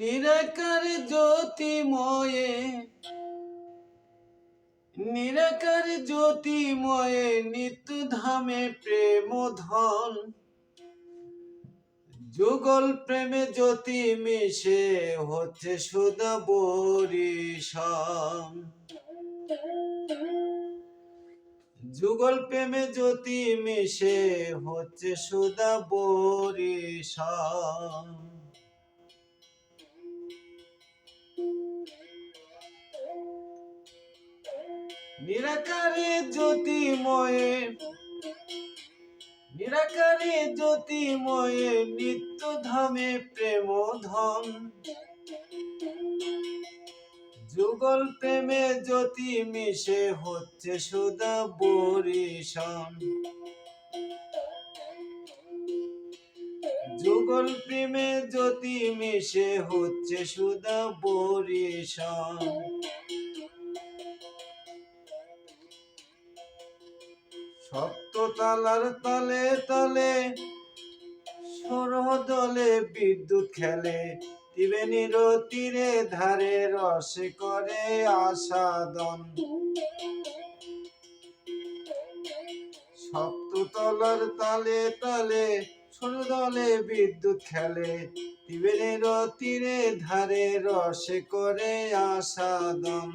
নিরাকার জ্যোতিময়ে নিরাকার জ্যোতিময়ে নিত্য ধামে প্রেম ধন যুগল প্রেমে জ্যোতি মিশে হচ্ছে সুদা বরিশাম যুগল প্রেমে জ্যোতি মিশে হচ্ছে সুদা বরিশাম নিরাকারে জ্যোতিময়ে নিরাকারে জ্যোতিময়ে নিত্য ধামে প্রেম ধন যুগল প্রেমে জ্যোতি মিশে হচ্ছে সুদা বরিশাম যুগল প্রেমে জ্যোতি মিশে হচ্ছে সুদা বরিশাম সপ্ত তালার তালে তালে সরদলে বিদ্যুৎ খেলে তীরে ধারে রস করে আসাদন সপ্ততলার তালে তালে ছোট সরদলে বিদ্যুৎ খেলে। ত্রিবেণীর তীরে ধারে রসে করে আসাদন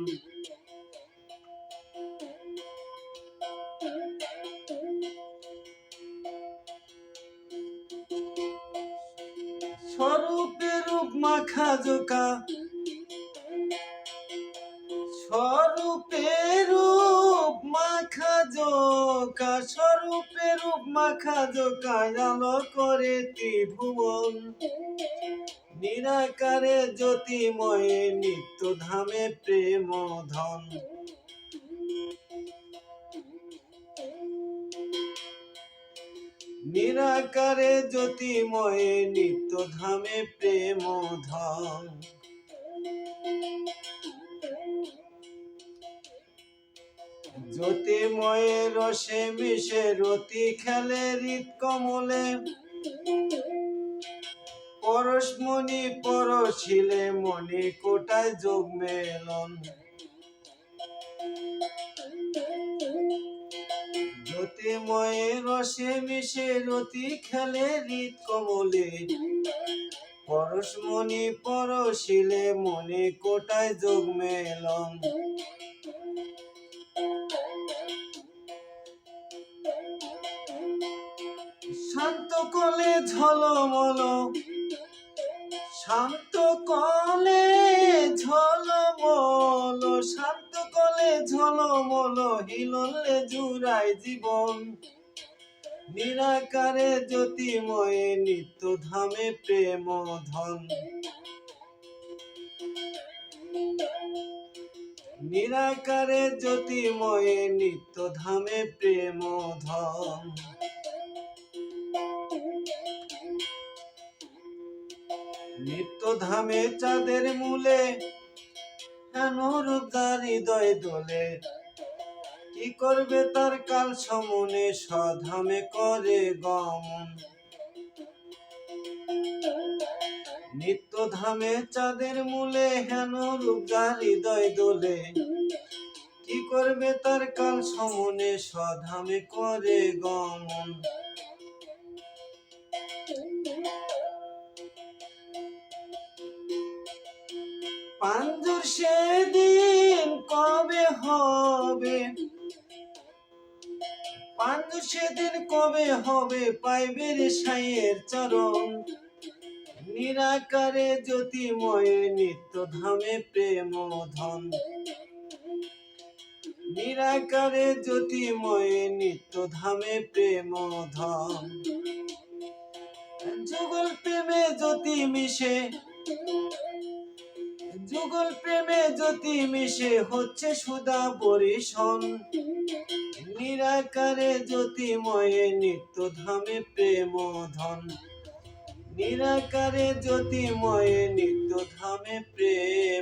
মাখা জোকা স্বরূপে রূপ মাখা জোকা স্বরূপে রূপ মাখা জোকা আলো করে ত্রিভুবন। নিরাকারে জ্যোতিময়ে নিত্য ধামে প্রেম ধন নিরাকারে জ্যোতিময়ে নিত্য ধামে প্রেম ধন জ্যোতিময়ে রসে মিশে রতি খেলে হৃদ কমলে। পরশমণি পরশিলে মণি কোটায় যোগ মেলন। রসে মিশে রতি খেলে হৃদ কমলে। পরশমণি পরশিলে মনে কোটায় যোগ মেলন শান্ত কলে ঝলমল। শান্ত কলে ঝলমল। শান্ত কলে ঝলমল, হিললে জুড়াই জীবন। নিরাকারে জ্যোতিময়ে নিত্য ধামে প্রেম ধন নিরাকারে জ্যোতিময়ে নিত্য ধামে প্রেম ধন নিত্য ধামে চাঁদের মূলে অনুরূপদার হৃদয় দোলে কি করবে তার কাল সমনে সধামে করে গমন? নিত্য ধামে চাঁদের মূলে হেন রূপদার হৃদয় দোলে। কি করবে তার কাল সমনে সধামে করে গমন? পাঞ্জুর সেদিন কবে হবে? সেদিন কবে হবে পাইবে রে সাইয়ের চরণ? নিরাকারে জ্যোতিময়ে নিত্য ধামে প্রেম ধন নিরাকারে জ্যোতিময়ে নিত্য ধামে প্রেম ধন যুগল প্রেমে জ্যোতি মিশে যুগল প্রেমে জ্যোতি মিশে হচ্ছে সুদা পরিশন। নিরাকারে জ্যোতিময়ে নিত্য ধামে প্রেম ধন নিরাকারে জ্যোতিময়ে নিত্য ধামে প্রেম।